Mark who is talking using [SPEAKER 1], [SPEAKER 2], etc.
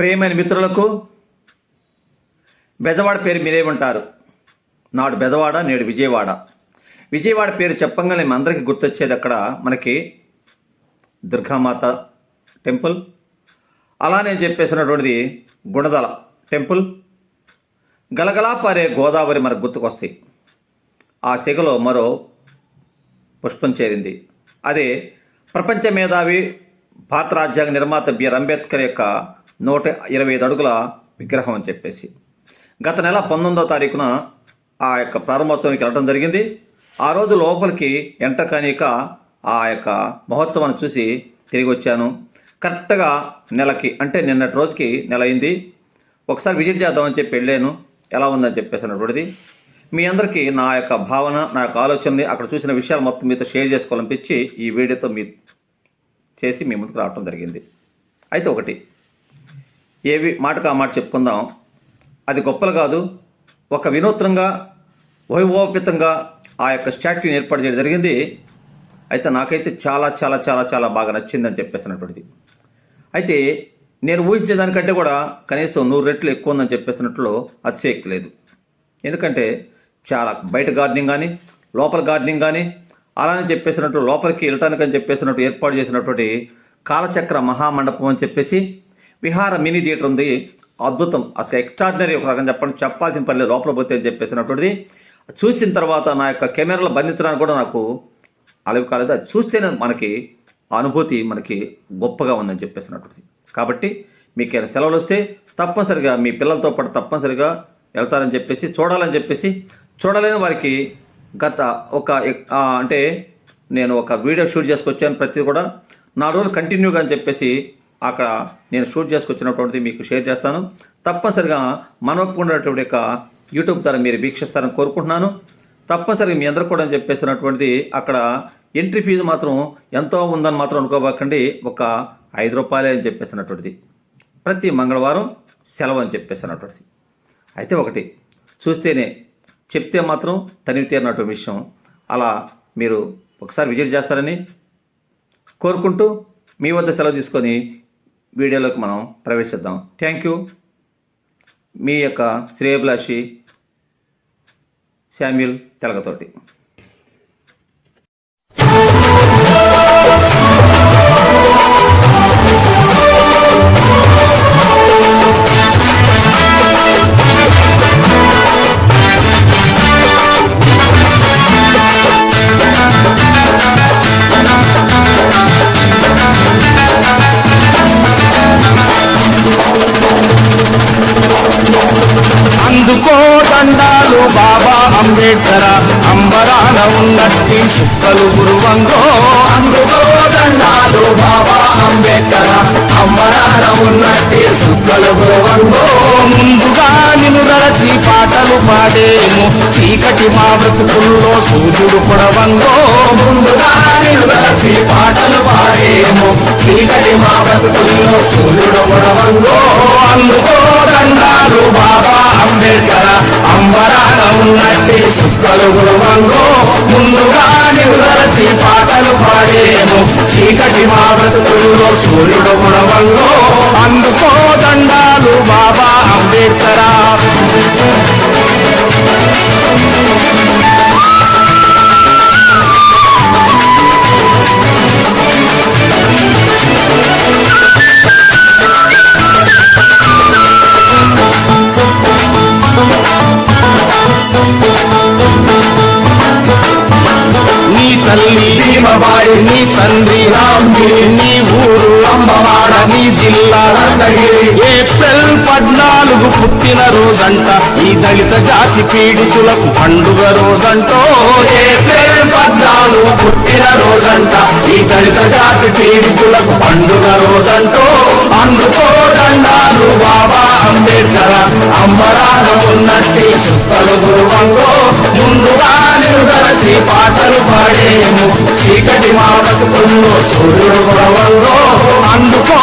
[SPEAKER 1] ప్రియమైన మిత్రులకు బెజవాడ పేరు మీరేమంటారు? నాడు బెజవాడ నేడు విజయవాడ. విజయవాడ పేరు చెప్పంగానే మన అందరికీ గుర్తొచ్చేది అక్కడ మనకి దుర్గామాత టెంపుల్. అలానే చెప్పేసినటువంటిది గుణదల టెంపుల్. గలగలా పారే గోదావరి మనకు గుర్తుకొస్తాయి. ఆ సిగలో మరో పుష్పం చేరింది. అదే ప్రపంచ మేధావి భారత రాజ్యాంగ నిర్మాత బిఆర్ అంబేద్కర్ యొక్క నూట ఇరవై ఐదు అడుగుల విగ్రహం అని చెప్పేసి. గత నెల పంతొమ్మిదో తారీఖున ఆ యొక్క ప్రారంభోత్సవానికి వెళ్ళడం జరిగింది. ఆ రోజు లోపలికి ఎంటర్ కానీక ఆ యొక్క మహోత్సవాన్ని చూసి తిరిగి వచ్చాను. కరెక్ట్గా నెలకి అంటే నిన్నటి రోజుకి నెల అయింది. ఒకసారి విజిట్ చేద్దామని చెప్పి వెళ్ళాను. ఎలా ఉందని చెప్పేసి అన్నటువంటిది. మీ అందరికీ నా యొక్క భావన నా యొక్క ఆలోచనని అక్కడ చూసిన విషయాలు మొత్తం మీతో షేర్ చేసుకోవాలనిపించి ఈ వీడియోతో మీ చేసి మీ ముందుకు రావడం జరిగింది. అయితే ఒకటి ఏవి మాటకు ఆ మాట చెప్పుకుందాం. అది గొప్పలు కాదు. ఒక వినూత్నంగా వైభవోపేతంగా ఆ యొక్క స్టాట్యూని ఏర్పాటు చేయడం జరిగింది. అయితే నాకైతే చాలా చాలా చాలా చాలా బాగా నచ్చిందని చెప్పేసినటువంటిది అయితే నేను ఊహించేదానికంటే కూడా కనీసం నూరు రెట్లు ఎక్కువ ఉందని చెప్పేసినట్లు అతిశయక్తి లేదు. ఎందుకంటే చాలా బయట గార్డెనింగ్ కానీ లోపల గార్డెనింగ్ కానీ అలానే చెప్పేసినట్టు లోపలికి వెళ్ళటానికి అని చెప్పేసినట్టు ఏర్పాటు చేసినటువంటి కాలచక్ర మహామండపం అని చెప్పేసి విహార మినీ థియేటర్ ఉంది. అద్భుతం. అసలు ఎక్స్ట్రాడినరీ ఒక రకం చెప్పండి. చెప్పాల్సిన పని లేదు. లోపల పోతే అని చెప్పేసినటువంటిది చూసిన తర్వాత నా యొక్క కెమెరాలో బంధించడానికి కూడా నాకు అలవి కాలేదు. అది చూస్తేనే మనకి అనుభూతి మనకి గొప్పగా ఉందని చెప్పేసినటువంటిది. కాబట్టి మీకు ఏదైనా సెలవులు వస్తే తప్పనిసరిగా మీ పిల్లలతో పాటు తప్పనిసరిగా వెళ్తారని చెప్పేసి చూడాలని చెప్పేసి చూడలేని వారికి గత ఒక అంటే నేను ఒక వీడియో షూట్ చేసుకొచ్చాను. ప్రతి కూడా నాలుగు రోజులు కంటిన్యూగా అని చెప్పేసి అక్కడ నేను షూట్ చేసుకొచ్చినటువంటిది మీకు షేర్ చేస్తాను. తప్పనిసరిగా మనోపుకున్నటువంటి యొక్క యూట్యూబ్ ద్వారా మీరు వీక్షిస్తారని కోరుకుంటున్నాను. తప్పనిసరిగా మీ అందరూ కూడా అని చెప్పేసినటువంటిది అక్కడ ఎంట్రీ ఫీజు మాత్రం ఎంతో ఉందని మాత్రం అనుకోబాకండి. ఒక ఐదు రూపాయలే అని చెప్పేసినటువంటిది. ప్రతి మంగళవారం సెలవు అని చెప్పేసినటువంటిది. అయితే ఒకటి చూస్తేనే చెప్తే మాత్రం తనివి తీరినటువంటి విషయం. అలా మీరు ఒకసారి విజిట్ చేస్తారని కోరుకుంటూ మీ వద్ద సెలవు తీసుకొని వీడియోలోకి మనం ప్రవేశిద్దాం. థ్యాంక్ యూ మీ యొక్క శ్రేయభిలాషి శామ్యుల్ తెలగతోటి.
[SPEAKER 2] దండాలు బాబా అంబేద్కర అంబరాన ఉన్నట్టి సుక్కలు గురువంగో. అందుకో దండాలు బాబా అంబేద్కర అంబరాన ఉన్నట్టి సుక్కలు గురువంగో. ముందుగా నిన్ను దరచి పాటలు పాడేము. చీకటి మా బ్రతుకుల్లో సూర్యుడు పొడవంగో. ముందుగా నిన్ను దరచి పాటలు పాడేము. చీకటి మా బ్రతుకుల్లో సూర్యుడు పొడవంగో. అందుకో దండాలు బాబా అంబేద్కర అంబరాన ఉన్నట్టి సుక్కలు గురువంగో ముందుగా నిలచి పాటలు పాడేము చీకటి మా బ్రతుకుల్లో సూర్యుడు గుణవంగో అందుకో తల్లి భీమవాడి నీ తండ్రి రామ్గిరి నీ ఊరు అంబవాడ నీ జిల్లా రంగగిరి ఏప్రిల్ పద్నాలుగు పుట్టిన రోజంట ఈ దళిత జాతి పీడితులకు పండుగ రోజంటో. ఏప్రిల్ పద్నాలుగు పుట్టిన రోజంట ఈ దళిత జాతి పీడితులకు పండుగ రోజంటో. అందుకో దండాలు బాబా అంబేద్కర్ అంబరాన ఉన్నట్టి సుక్కలు గురువంగో. ముందుగా నిరుదలచి పాటలు పాడేయము చీకటి మా బతుకుల్లో సూర్యుడు గొడవల్లో అందుకో